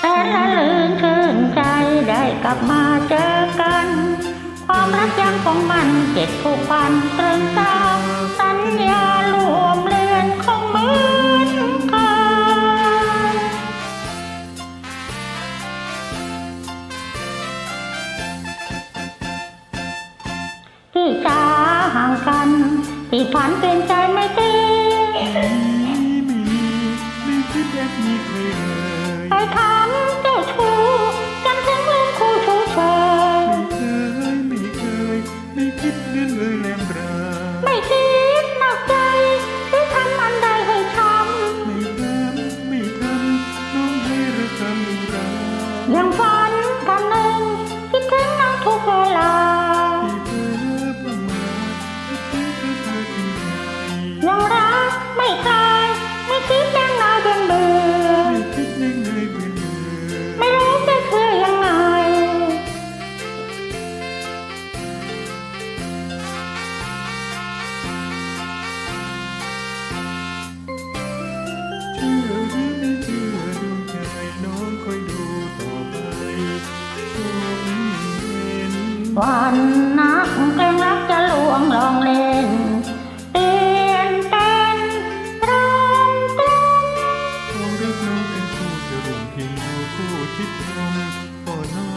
แต่ละลืนชื่นใจได้กลับมาเจอกัน ความรักยังคงมันเจ็บทุกพันตรึงตาสัญญารวมเลือนของเหมือนกันที่จาห่างกันที่ผ่านเป็นใจไม่ตีไม่มีไม่คิดแบบนี้เลย ไปถามเจ้าชู้ วันนักเกล้งรักจะลวงลองเล่นเตียนเป็นรองกลม พวงได้รู้เป็นคู่จะรวมเพียงดูคู่คิดตรงต่อหน้า